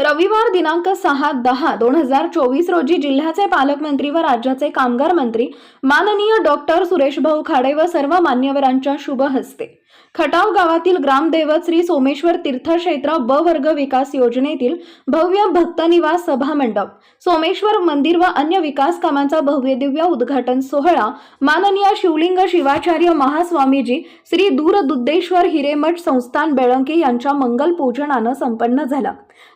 रविवार दिनांक सहा दहा दोन हजार चोवीस रोजी जिल्ह्याचे पालकमंत्री व राज्याचे कामगार मंत्री माननीय डॉक्टर सुरेश भाऊ खाडे व सर्व मान्यवरांच्या शुभ हस्ते खटाव गावातील ग्रामदैवत श्री सोमेश्वर तीर्थक्षेत्र ब वर्ग विकास योजनेतील भव्य भक्तनिवास सभा मंडप सोमेश्वर मंदिर व अन्य विकास कामांचा भव्य दिव्य उद्घाटन सोहळा माननीय शिवलिंग शिवाचार्य महास्वामीजी श्री दूरदुद्धेश्वर हिरेमठ संस्थान बेळंके यांच्या मंगल पूजनानं संपन्न झाला.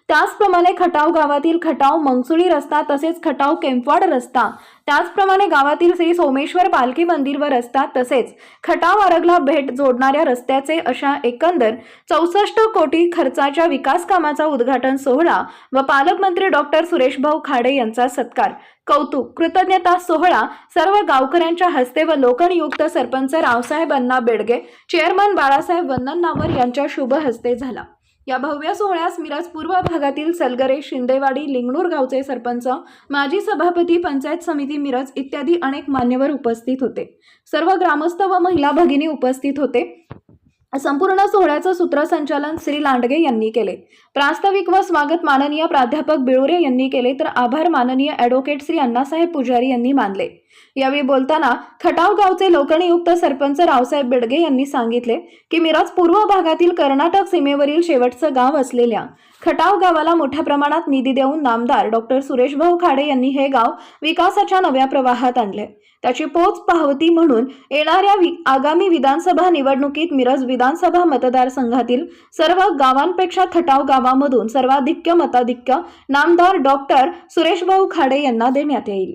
त्याचप्रमाणे खटाव गावातील खटाव मंगसुळी रस्ता तसेच खटाव केम्पवाड रस्ता त्याचप्रमाणे गावातील श्री सोमेश्वर पालखी मंदिर व रस्ता तसेच खटाव आरगला भेट जोडणाऱ्या रस्त्याचे अशा एकंदर चौसष्ट कोटी खर्चाच्या विकास कामाचा उद्घाटन सोहळा व पालकमंत्री डॉक्टर सुरेशभाऊ खाडे यांचा सत्कार. कौतुक कृतज्ञता सोहळा सर्व गावकऱ्यांच्या हस्ते व लोकनियुक्त सरपंच रावसाहेब अण्णा बेडगे चेअरमन बाळासाहेब वंदननावर यांच्या शुभ हस्ते झाला. या भव्य सोहळ्यास मिरज पूर्व भागातील सलगरे शिंदेवाडी लिंगणूर गावचे सरपंच माजी सभापती पंचायत समिती मिरज इत्यादी अनेक मान्यवर उपस्थित होते. सर्व ग्रामस्थ व महिला भगिनी उपस्थित होते. संपूर्ण सोहळ्याचं सूत्रसंचालन श्री लांडगे यांनी केले. प्रास्ताविक व स्वागत माननीय प्राध्यापक बिळुरे यांनी केले तर आभार माननीय ॲडव्होकेट श्री अण्णासाहेब पुजारी यांनी मानले. यावेळी बोलताना खटाव गावचे लोकनियुक्त सरपंच रावसाहेब बेडगे यांनी सांगितले की मिरज पूर्व भागातील कर्नाटक सीमेवरील शेवटचं गाव असलेल्या खटाव गावाला मोठ्या प्रमाणात निधी देऊन नामदार डॉक्टर सुरेशभाऊ खाडे यांनी हे गाव विकासाच्या नव्या प्रवाहात आणले. त्याची पोच पाहवती म्हणून येणाऱ्या वि आगामी विधानसभा निवडणुकीत मिरज विधानसभा मतदारसंघातील सर्व गावांपेक्षा खटाव गावामधून सर्वाधिक्य मताधिक्य नामदार डॉक्टर सुरेशभाऊ खाडे यांना देण्यात येईल.